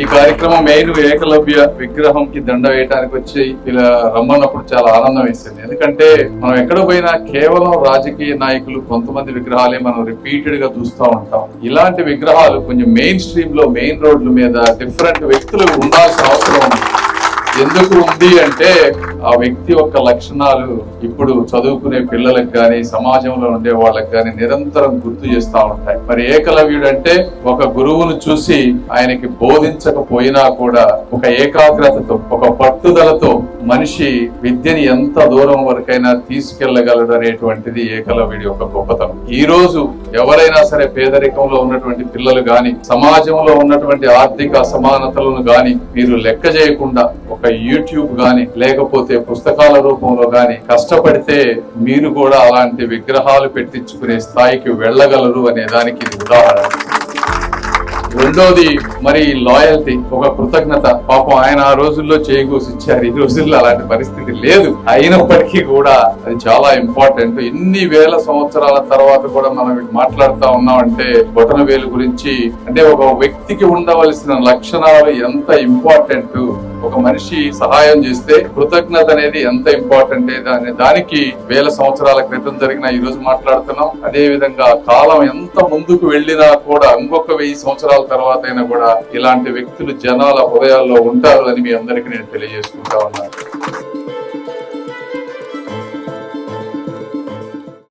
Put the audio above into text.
ఈ కార్యక్రమం మెయిన్ ఏకలవ్య విగ్రహం కి దండ వేయడానికి వచ్చి ఇలా రమ్మన్నప్పుడు చాలా ఆనందం వేసింది. ఎందుకంటే మనం ఎక్కడ పోయినా కేవలం రాజకీయ నాయకులు కొంతమంది విగ్రహాలే మనం రిపీటెడ్గా చూస్తూ ఉంటాం. ఇలాంటి విగ్రహాలు కొంచెం మెయిన్ స్ట్రీమ్లో మెయిన్ రోడ్ల మీద డిఫరెంట్ వ్యక్తులు ఉండాల్సిన అవసరం ఉంది. ఎందుకు ఉంది అంటే ఆ వ్యక్తి యొక్క లక్షణాలు ఇప్పుడు చదువుకునే పిల్లలకు కానీ సమాజంలో ఉండే వాళ్ళకి కానీ నిరంతరం గుర్తు చేస్తా ఉంటాయి. మరి ఏకలవ్యుడు అంటే ఒక గురువును చూసి ఆయనకి బోధించకపోయినా కూడా ఒక ఏకాగ్రతతో ఒక పట్టుదలతో మనిషి విద్యని ఎంత దూరం వరకైనా తీసుకెళ్ళగలడు అనేటువంటిది ఏకలవ్యుడి యొక్క గొప్పతనం. ఈ రోజు ఎవరైనా సరే పేదరికంలో ఉన్నటువంటి పిల్లలు గాని సమాజంలో ఉన్నటువంటి ఆర్థిక అసమానతలను గాని మీరు లెక్క చేయకుండా ఒక యూట్యూబ్ గాని లేకపోతే పుస్తకాల రూపంలో గాని కష్టపడితే మీరు కూడా అలాంటి విగ్రహాలు పెట్టించుకునే స్థాయికి వెళ్ళగలరు అనే దానికి ఉదాహరణ. రెండోది మరి లాయల్టీ ఒక కృతజ్ఞత. పాపం ఆయన ఆ రోజుల్లో చేకూసి ఇచ్చారు ఈ రోజుల్లో అలాంటి పరిస్థితి లేదు. అయినప్పటికీ కూడా అది చాలా ఇంపార్టెంట్ ఎన్ని వేల సంవత్సరాల తర్వాత కూడా మనం మాట్లాడుతా ఉన్నాం ఉన్నామంటే బొటన వేలు గురించి అంటే ఒక వ్యక్తికి ఉండవలసిన లక్షణాలు ఎంత ఇంపార్టెంట్ ఒక మనిషి సహాయం చేస్తే కృతజ్ఞత అనేది ఎంత ఇంపార్టెంట్ దాని దానికి వేల సంవత్సరాల క్రితం జరిగిన ఈ రోజు మాట్లాడుతున్నాం. అదే విధంగా కాలం ఎంత ముందుకు వెళ్ళినా కూడా ఇంకొక వెయ్యి సంవత్సరాల తర్వాత అయినా కూడా ఇలాంటి వ్యక్తులు జనాల హృదయాల్లో ఉంటారు అని మీ అందరికీ నేను తెలియజేసుకుంటా ఉన్నాను.